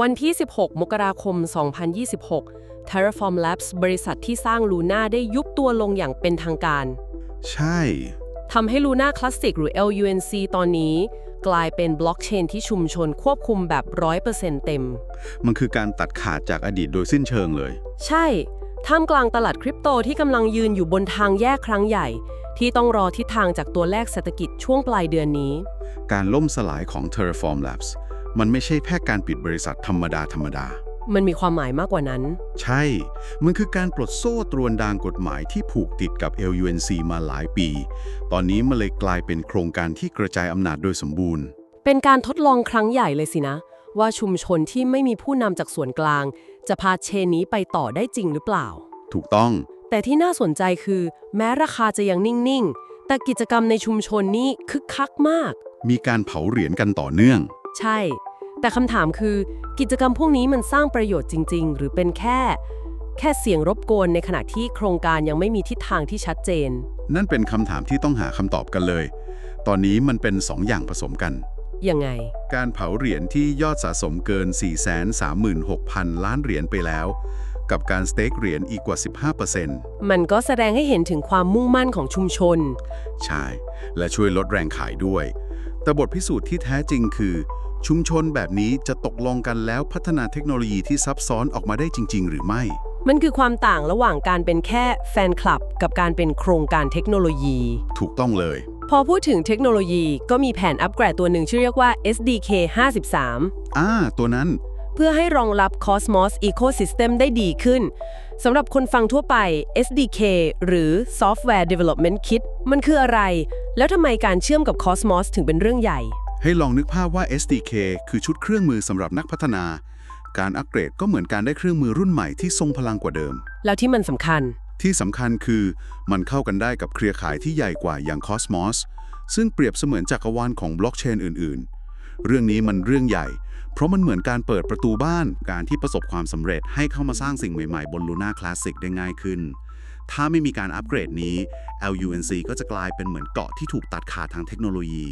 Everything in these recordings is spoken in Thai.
วันที่ 16 มกราคม 2026 Terraform Labs บริษัทที่สร้าง Luna ได้ยุบตัวลงอย่างเป็นทางการ ใช่ ทำให้ Luna Classic หรือ LUNC ตอนนี้ กลายเป็นบล็อกเชนที่ชุมชนควบคุมแบบ 100%เต็ม มันคือการตัดขาดจากอดีตโดยสิ้นเชิงเลย ใช่ ท่ามกลางตลาดคริปโตที่กำลังยืนอยู่บนทางแยกครั้งใหญ่ ที่ต้องรอทิศทางจากตัวแรกเศรษฐกิจช่วงปลายเดือนนี้ การล่มสลายของ Terraform Labs มันไม่ใช่แค่การปิดบริษัทธรรมดาธรรมดา มันมีความหมายมากกว่านั้น ใช่ มันคือการปลดโซ่ตรวนดางกฎหมายที่ผูกติดกับ LUNC มาหลายปี ตอนนี้มันเลยกลายเป็นโครงการที่กระจายอำนาจโดยสมบูรณ์ เป็นการทดลองครั้งใหญ่เลยสินะ ว่าชุมชนที่ไม่มีผู้นำจากส่วนกลาง จะพาเชนนี้ไปต่อได้จริงหรือเปล่า ถูกต้อง แต่ที่น่าสนใจคือ แม้ราคาจะยังนิ่งๆ แต่กิจกรรมในชุมชนนี่คึกคักมาก มีการเผาเหรียญกันต่อเนื่อง ใช่ แต่คำถามคือกิจกรรมพวกนี้มันสร้างประโยชน์จริง ๆ หรือเป็นแค่ แค่เสียงรบกวนในขณะที่โครงการยังไม่มีทิศทางที่ชัดเจน นั่นเป็นคำถามที่ต้องหาคำตอบกันเลย ตอนนี้มันเป็นสองอย่างผสมกัน ยังไง การเผาเหรียญที่ยอดสะสมเกิน 436,000 ล้านเหรียญไปแล้ว กับการสเต็กเหรียญอีกกว่า 15%มันก็แสดงให้เห็นถึงความมุ่งมั่นของชุมชน ใช่ และช่วยลดแรงขายด้วย แต่บทพิสูจน์ที่แท้จริงคือ ชุมชนแบบนี้จะตกลงกันแล้วพัฒนาเทคโนโลยีที่ซับซ้อนออกมาได้จริง ๆ หรือไม่ มันคือความต่างระหว่างการเป็นแค่แฟนคลับ กับการเป็นโครงการเทคโนโลยี ถูกต้องเลย พอพูดถึงเทคโนโลยีก็มีแผนอัปเกรดตัวหนึ่งชื่อเรียกว่า SDK 53อ่าตัวนั้น เพื่อให้รองรับ Cosmos Ecosystem ได้ดีขึ้นสำหรับคนฟังทั่วไป SDK หรือ Software Development Kit มันคืออะไร แล้วทำไมการเชื่อมกับ Cosmos ถึงเป็นเรื่องใหญ่ ให้ลองนึกภาพว่า SDK คือชุดเครื่องมือสำหรับนักพัฒนา การอัปเกรดก็เหมือนการได้เครื่องมือรุ่นใหม่ที่ทรงพลังกว่าเดิม แล้วที่มันสำคัญ ที่สำคัญคือมันเข้ากันได้กับเครือข่ายที่ใหญ่กว่าอย่าง Cosmos ซึ่งเปรียบเสมือนจักรวาลของบล็อกเชนอื่น ๆ เรื่องนี้มันเรื่องใหญ่ เพราะมันเหมือนการเปิดประตูบ้าน การที่ประสบความสำเร็จให้เข้ามาสร้างสิ่งใหม่ๆ บน Luna Classic ได้ง่ายขึ้น ถ้าไม่มีการอัปเกรดนี้ LUNC ก็จะกลายเป็นเหมือนเกาะที่ถูกตัดขาดทางเทคโนโลยี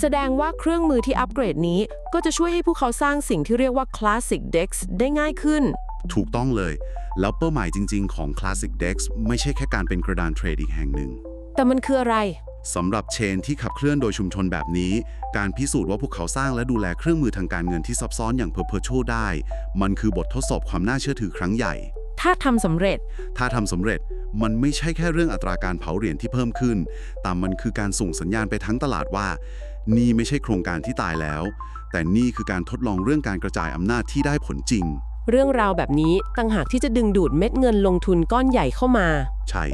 แสดงว่าเครื่องมือที่อัปเกรดนี้ ก็จะช่วยให้พวกเขาสร้างสิ่งที่เรียกว่า Classic Dex ได้ง่ายขึ้น ถูกต้องเลย แล้วเป้าหมายจริง ๆ ของ Classic Dex ไม่ใช่แค่การเป็นกระดานเทรดอีกแห่งหนึ่ง แต่มันคืออะไร สำหรับเชนที่ขับเคลื่อนโดยชุมชนแบบนี้ การพิสูจน์ว่าพวกเขาสร้างและดูแลเครื่องมือทางการเงินที่ซับซ้อนอย่าง Perpetual ได้ มันคือบททดสอบความน่าเชื่อถือครั้งใหญ่ ถ้าทำสำเร็จ ถ้าทำสำเร็จมันไม่ใช่แค่เรื่องอัตราการเผาเหรียญที่เพิ่มขึ้น แต่มันคือการส่งสัญญาณไปทั้งตลาดว่า นี่ไม่ใช่โครงการที่ตายแล้ว แต่นี่คือการทดลองเรื่องการกระจายอำนาจที่ได้ผลจริง เรื่องราวแบบนี้ต่างหากที่จะดึงดูดเม็ดเงินลงทุนก้อนใหญ่เข้ามา ใช่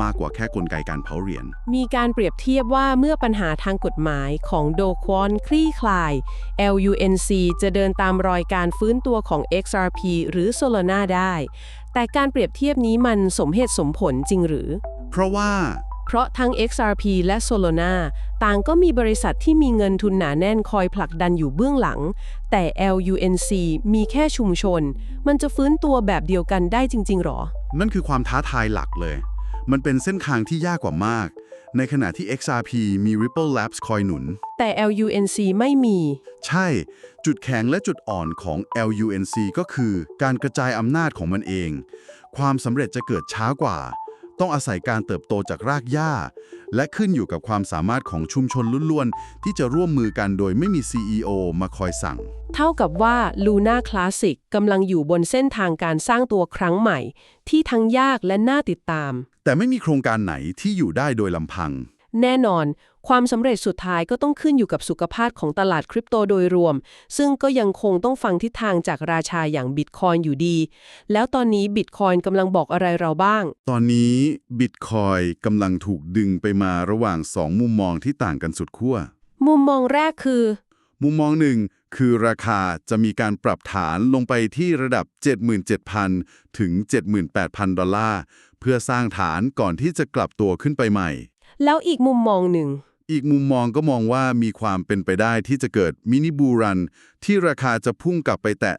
มากกว่าแค่กลไกการเผาเหรียญ มีการเปรียบเทียบว่าเมื่อปัญหาทางกฎหมายของโดควอนคลี่คลาย LUNC จะเดินตามรอยการฟื้นตัวของ XRP หรือ Solana ได้ แต่การเปรียบเทียบนี้มันสมเหตุสมผลจริงหรือ เพราะว่า เพราะทั้ง XRP และ Solana ต่างก็มีบริษัทที่มีเงินทุนหนาแน่นคอยผลักดันอยู่เบื้องหลัง แต่ LUNC มีแค่ชุมชน มันจะฟื้นตัวแบบเดียวกันได้จริง ๆ หรอ นั่นคือความท้าทายหลักเลย มันเป็นเส้นทางที่ยากกว่ามาก ในขณะที่ XRP มี Ripple Labs คอยหนุน แต่ LUNC ไม่มี ใช่ จุดแข็งและจุดอ่อนของ LUNC ก็คือ การกระจายอำนาจของมันเอง ความสำเร็จจะเกิดช้ากว่า ต้องอาศัยการเติบโตจากรากหญ้า และขึ้นอยู่กับความสามารถของชุมชนล้วนๆ ที่จะร่วมมือกันโดยไม่มี CEO มาคอยสั่ง เท่ากับว่า Luna Classic กำลังอยู่บนเส้นทางการสร้างตัวครั้งใหม่ ที่ทั้งยากและน่าติดตาม แต่ไม่มีโครงการไหนที่อยู่ได้โดยลำพัง แน่นอน ความสำเร็จสุดท้ายก็ต้องขึ้นอยู่กับสุขภาพของตลาดคริปโตโดยรวม ซึ่งก็ยังคงต้องฟังทิศทางจากราชาอย่างบิตคอยอยู่ดี แล้วตอนนี้บิตคอยกำลังบอกอะไรเราบ้าง ตอนนี้บิตคอยกำลังถูกดึงไปมาระหว่างสองมุมมองที่ต่างกันสุดขั้ว มุมมองแรกคือ มุมมองหนึ่งคือราคาจะมีการปรับฐานลงไปที่ระดับ 77,000 ถึง 78,000 ดอลลาร์ เพื่อสร้างฐานก่อนที่จะกลับตัวขึ้นไปใหม่ แล้วอีกมุมมองหนึ่ง อีกมุมมองก็มองว่ามีความเป็นไปได้ที่จะเกิดมินิบูรัน ที่ราคาจะพุ่งกลับไปแตะ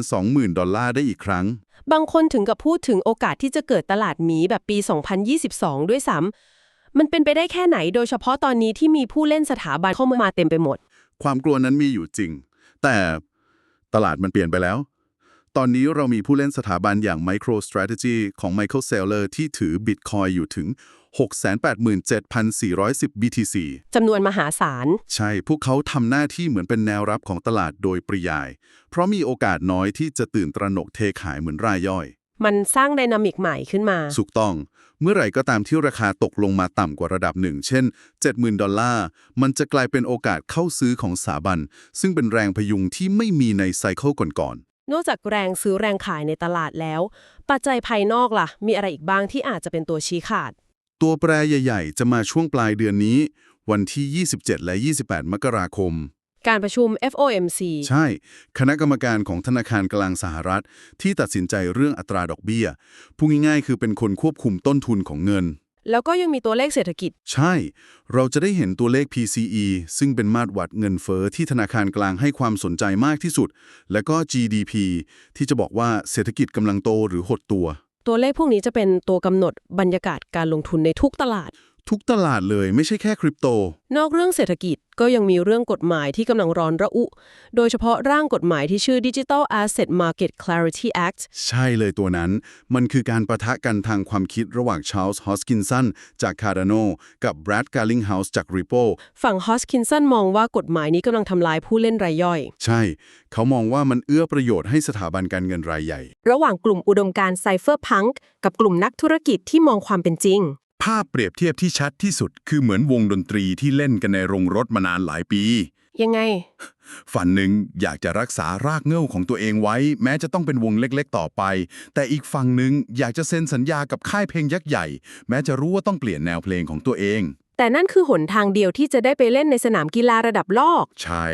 120,000 ดอลลาร์ได้อีกครั้ง บางคนถึงกับพูดถึงโอกาสที่จะเกิดตลาดหมีแบบปี 2022 ด้วยซ้ำมันเป็นไปได้แค่ไหนโดยเฉพาะตอนนี้ที่มีผู้เล่นสถาบันเข้ามาเต็มไปหมด ความกลัวนั้นมีอยู่จริง แต่ตลาดมันเปลี่ยนไปแล้วตอนนี้เรามีผู้เล่นสถาบันอย่าง MicroStrategy ของ Michael Saylor ที่ถือ Bitcoin อยู่ถึง 687,410 BTC จำนวนมหาศาล ใช่ พวกเขาทำหน้าที่เหมือนเป็นแนวรับของตลาดโดยปริยาย เพราะมีโอกาสน้อยที่จะตื่นตระหนกเทขายเหมือนรายย่อย มันสร้างไดนามิกใหม่ขึ้นมา ถูกต้อง เมื่อไหร่ก็ตามที่ราคาตกลงมาต่ำกว่าระดับหนึ่ง เช่น 70,000 ดอลลาร์ มันจะกลายเป็นโอกาสเข้าซื้อของสถาบัน ซึ่งเป็นแรงพยุงที่ไม่มีในไซเคิลก่อนนอกจากแรงซื้อแรงขายในตลาดแล้ว ปัจจัยภายนอกล่ะ มีอะไรอีกบ้างที่อาจจะเป็นตัวชี้ขาดๆ ตัวแปรใหญ่ๆ จะมาช่วงปลายเดือนนี้ วันที่ 27 และ 28 มกราคม การประชุม FOMC ใช่ คณะกรรมการของธนาคารกลางสหรัฐ ที่ตัดสินใจเรื่องอัตราดอกเบี้ยพูดง่ายๆ คือเป็นคนควบคุมต้นทุนของเงิน แล้วก็ยังมีตัวเลขเศรษฐกิจ ใช่ เราจะได้เห็นตัวเลข PCE ซึ่งเป็นมาตรวัดเงินเฟอ้อที่ธนาคารกลางให้ความสนใจมากที่สุด และก็ GDP ที่จะบอกว่าเศรษฐกิจกำลังโตหรือหดตัว ตัวเลขพวกนี้จะเป็นตัวกำหนดบรรยากาศการลงทุนในทุกตลาด ทุกตลาดเลยไม่ใช่แค่คริปโต นอกเรื่องเศรษฐกิจก็ยังมีเรื่องกฎหมายที่กำลังร้อนระอุ โดยเฉพาะร่างกฎหมายที่ชื่อ Digital Asset Market Clarity Act ใช่เลยตัวนั้น มันคือการประทะกันทางความคิดระหว่างชาร์ลส์ฮอสกินสันจาก Cardano กับแบรดการ์ลิงเฮาส์จาก Ripple ฝั่ง Hoskinson มองว่ากฎหมายนี้กำลังทำลายผู้เล่นรายย่อย ใช่ เขามองว่ามันเอื้อประโยชน์ให้สถาบันการเงินรายใหญ่ ระหว่างกลุ่มอุดมการไซเฟอร์พังกับกลุ่มนักธุรกิจที่มองความเป็นจริง ภาพเปรียบเทียบที่ชัดที่สุดคือเหมือนวงดนตรีที่เล่นกันในโรงรถมานานหลายปี ยังไง ฝันหนึ่งอยากจะรักษารากเหง้าของตัวเองไว้ แม้จะต้องเป็นวงเล็กๆ ต่อไป แต่อีกฝั่งหนึ่งอยากจะเซ็นสัญญากับค่ายเพลงยักษ์ใหญ่ แม้จะรู้ว่าต้องเปลี่ยนแนวเพลงของตัวเอง แต่นั่นคือหนทางเดียวที่จะได้ไปเล่นในสนามกีฬาระดับโลก ใช่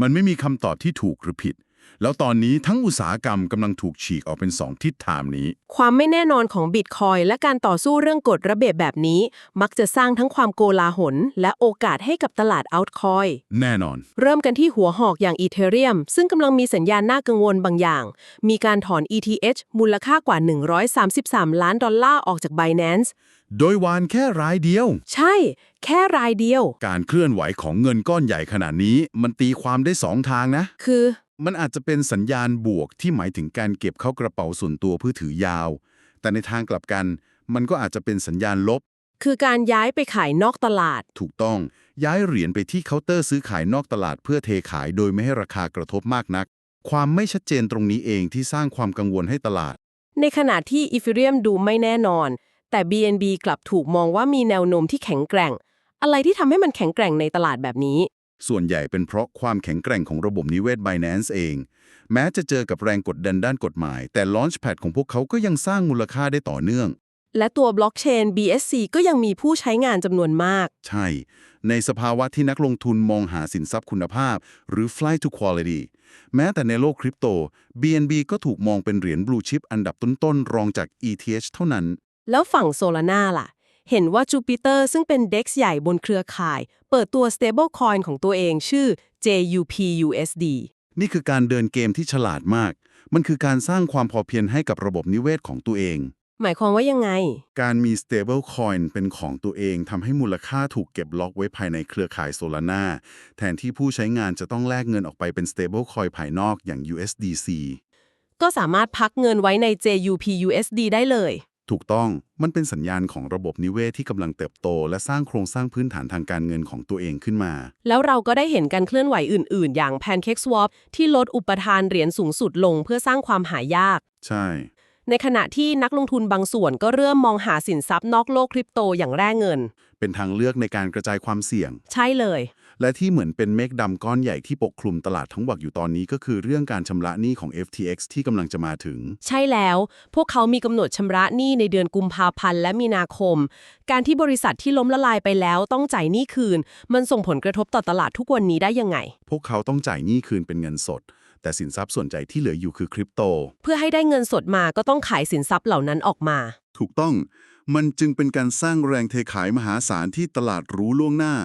มันไม่มีคำตอบที่ถูกหรือผิด แล้วตอนนี้ทั้งอุตสาหกรรมกำลังถูกฉีกออกเป็นสองทิศทางนี้ ความไม่แน่นอนของบิตคอยและการต่อสู้เรื่องกฎระเบียบแบบนี้ มักจะสร้างทั้งความโกลาหล และโอกาสให้กับตลาดอัลต์คอยแน่นอน เริ่มกันที่หัวหอกอย่างอีเทเรียมซึ่งกำลังมีสัญญาณน่ากังวลบางอย่าง มีการถอน ETH มูลค่ากว่า 133 ล้านดอลลาร์ออกจาก Binance โดยวานแค่รายเดียว ใช่ แค่รายเดียว การเคลื่อนไหวของเงินก้อนใหญ่ขนาดนี้ มันตีความได้สองทางนะ คือ มันอาจจะเป็นสัญญาณบวกที่หมายถึงการเก็บเข้ากระเป๋าส่วนตัวเพื่อถือยาว แต่ในทางกลับกัน มันก็อาจจะเป็นสัญญาณลบ คือการย้ายไปขายนอกตลาด ถูกต้องย้ายเหรียญไปที่เคาน์เตอร์ซื้อขายนอกตลาดเพื่อเทขายโดยไม่ให้ราคากระทบมากนัก ความไม่ชัดเจนตรงนี้เองที่สร้างความกังวลให้ตลาด ในขณะที่อี h เรียมดูไม่แน่นอน แต่ BNB กลับถูกมองว่ามีแนวโน้มที่แข็งแกร่ง อะไรที่ทำให้มันแข็งแกร่งในตลาดแบบนี้ ส่วนใหญ่เป็นเพราะความแข็งแกร่งของระบบนิเวศ Binance เอง แม้จะเจอกับแรงกดดันด้านกฎหมาย แต่ Launchpad ของพวกเขาก็ยังสร้างมูลค่าได้ต่อเนื่อง และตัวบล็อกเชน BSC ก็ยังมีผู้ใช้งานจำนวนมาก ใช่ ในสภาวะที่นักลงทุนมองหาสินทรัพย์คุณภาพ หรือ flight to quality แม้แต่ในโลกคริปโต BNB ก็ถูกมองเป็นเหรียญบลูชิปอันดับต้นๆรองจาก ETH เท่านั้น แล้วฝั่งโซลาร่าล่ะ เห็นว่า Jupiter ซึ่งเป็น DEX ใหญ่บนเครือข่าย เปิดตัว stablecoin ของตัวเองชื่อ JUPUSD นี่คือการเดินเกมที่ฉลาดมาก มันคือการสร้างความพอเพียงให้กับระบบนิเวศของตัวเอง หมายความว่ายังไง การมี stable coin เป็นของตัวเองทำให้มูลค่าถูกเก็บล็อกไว้ภายในเครือข่าย Solana แทนที่ผู้ใช้งานจะต้องแลกเงินออกไปเป็น stable coin ภายนอกอย่าง USDC ก็สามารถพักเงินไว้ใน JUPUSD ได้เลย ถูกต้องมันเป็นสัญญาณของระบบนิเวศที่กำลังเติบโต และสร้างโครงสร้างพื้นฐานทางการเงินของตัวเองขึ้นมา แล้วเราก็ได้เห็นการเคลื่อนไหวอื่น ๆ อย่าง PancakeSwap ที่ลดอุปทานเหรียญสูงสุดลงเพื่อสร้างความหายาก ใช่ ในขณะที่นักลงทุนบางส่วนก็เริ่มมองหาสินทรัพย์นอกโลกคริปโตอย่างแร่เงิน เป็นทางเลือกในการกระจายความเสี่ยง ใช่เลย และที่เหมือนเป็นเมฆดำก้อนใหญ่ที่ปกคลุมตลาดทั้งหวักอยู่ตอนนี้ก็คือเรื่องการชำระหนี้ของ FTX ที่กำลังจะมาถึง ใช่แล้ว พวกเขามีกำหนดชำระหนี้ในเดือนกุมภาพันธ์และมีนาคม การที่บริษัทที่ล้มละลายไปแล้วต้องจ่ายหนี้คืน มันส่งผลกระทบต่อตลาดทุกวันนี้ได้ยังไง พวกเขาต้องจ่ายหนี้คืนเป็นเงินสด แต่สินทรัพย์ส่วนใหญ่ที่เหลืออยู่คือคริปโต เพื่อให้ได้เงินสดมาก็ต้องขายสินทรัพย์เหล่านั้นออกมา ถูกต้อง มันจึงเป็นการสร้างแรงเทขายมหาศาลที่ตลาดรู้ล่วงหน้า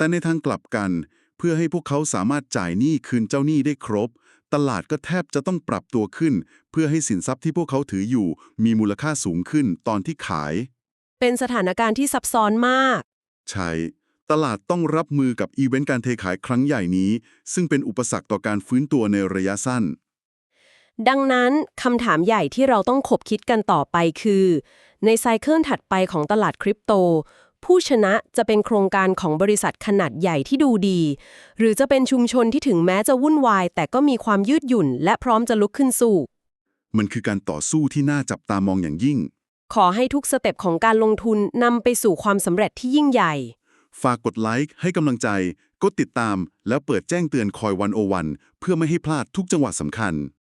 แต่ในทางกลับกัน เพื่อให้พวกเขาสามารถจ่ายหนี้คืนเจ้าหนี้ได้ครบ ตลาดก็แทบจะต้องปรับตัวขึ้น เพื่อให้สินทรัพย์ที่พวกเขาถืออยู่ มีมูลค่าสูงขึ้นตอนที่ขาย เป็นสถานการณ์ที่ซับซ้อนมาก ใช่ตลาดต้องรับมือกับอีเวนต์การเทขายครั้งใหญ่นี้ ซึ่งเป็นอุปสรรคต่อการฟื้นตัวในระยะสั้น ดังนั้นคำถามใหญ่ที่เราต้องขบคิดกันต่อไปคือ ในไซเคิลถัดไปของตลาดคริปโต ผู้ชนะจะเป็นโครงการของบริษัทขนาดใหญ่ที่ดูดี หรือจะเป็นชุมชนที่ถึงแม้จะวุ่นวาย แต่ก็มีความยืดหยุ่น และพร้อมจะลุกขึ้นสู้ มันคือการต่อสู้ที่น่าจับตามองอย่างยิ่ง ขอให้ทุกสเต็ปของการลงทุนนำไปสู่ความสำเร็จที่ยิ่งใหญ่ ฝากกดไลค์ให้กำลังใจ กดติดตาม แล้วเปิดแจ้งเตือนคอยวันโอวันเพื่อไม่ให้พลาดทุกจังหวะสำคัญ